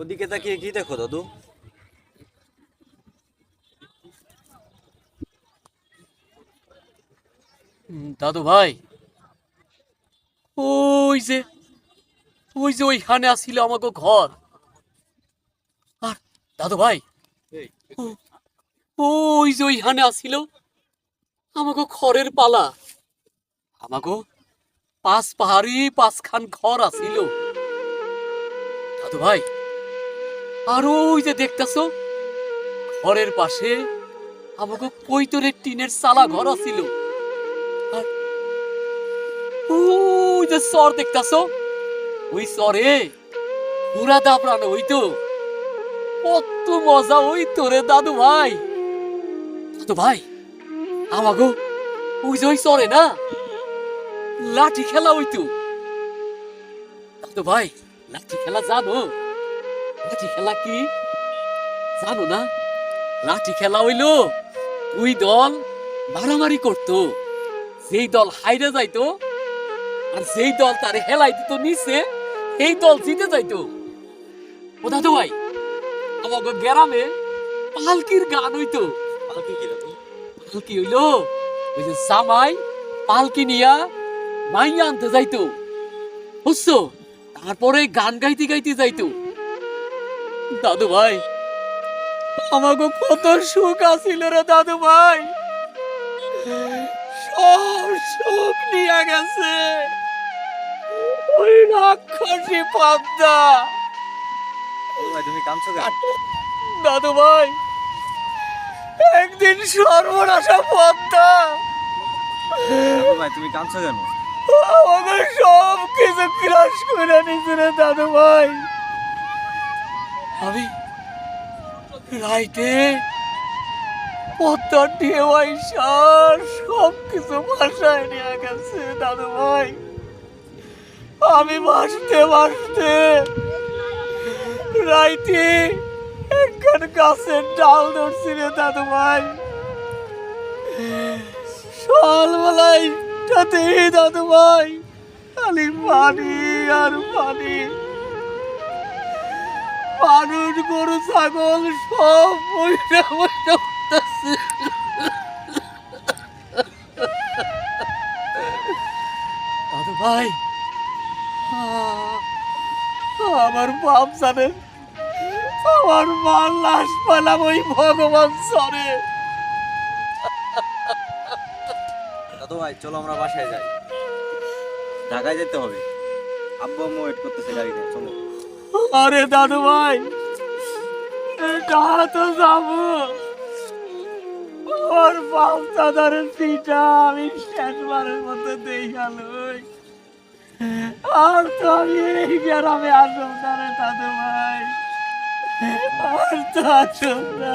ওদিকে তাকিয়ে কি দেখো দাদু? দাদু ভাই ওই যে ওই যে ওইখানে আসছিল আমাকে ঘর। আর দাদু ভাই ওই যে ওইখানে আসছিল আমাকে খড়ের পালা। আমাকে পাঁচ পাহাড়ি পাঁচখান ঘর আসিল। দাদু ভাই। আর ওই যে দেখতেছ? ঘরের পাশে আমাকে কৈতরের টিনের চালা ঘর আর ওই যে সর ওই সরে পুরা দাপড়ানো ওই তো কত মজা ওই তোরে দাদু ভাই। দাদু ভাই, আমাগো ওই যে ওই সরে না? লাঠি খেলা ওই তো ভাই লাঠি খেলা জানো? লাঠি খেলা কি? জানো না? লাঠি খেলা হইল দুই দল মারামারি করতো। যেই দল হাইরে যাইতো আর যেই দল তারে হেলাই দিত নিচে এই দল জিতে যাইতো। ও দাদু ভাই আমাকে গ্রামে পালকির গান হইতো। পালকি কি পালকি হইল ওই যে জামাই পালকি নিয়া মাইয়া আনতে যাইতো। বুঝছ? তারপরে গান গাইতে গাইতে যাইতো দাদু ভাই আমাকে কত সুখ আছিল রে দাদু ভাই। সব সুখ নিয়ে গেছে। ওই রাক্ষসী পাবদা। তুমি কেন? দাদু ভাই একদিন সর্বনাশা পদ্মা তুমি কাঁদছো কেন? কিছু ক্রাশ করে নিছে রে দাদু ভাই। আমি রাইতে পদ্মার ঢেউয়াই সার সব কিছু ভাষায় নিয়ে গেছে দাদু ভাই। আমি ভাসতে ভাসতে রাইতে একখান গাছের ডাল ধরছি রে দাদু ভাই। সকালবেলায় তাতে দাদু ভাই খালি পানি, আর পানি। মানুষ, গরু, ছাগল, সব ভাই আমার বাপ জানেন আমার মার লাশ পালাম ওই ভগবান সরে দাদু ভাই চলো আমরা বাসায় যাই। ঢাকায় যেতে হবে। আব্বু আম্মু ওয়েট করতেছে গাড়িতে চলো। আরে দাদু ভাই তো যাব। ওর বাপ দাদারের পিঠা আমি শেষবারের মতো দেই গেল আর তো আমি এই গ্রামে আসব না রে দাদু ভাই। আর তো আসব না।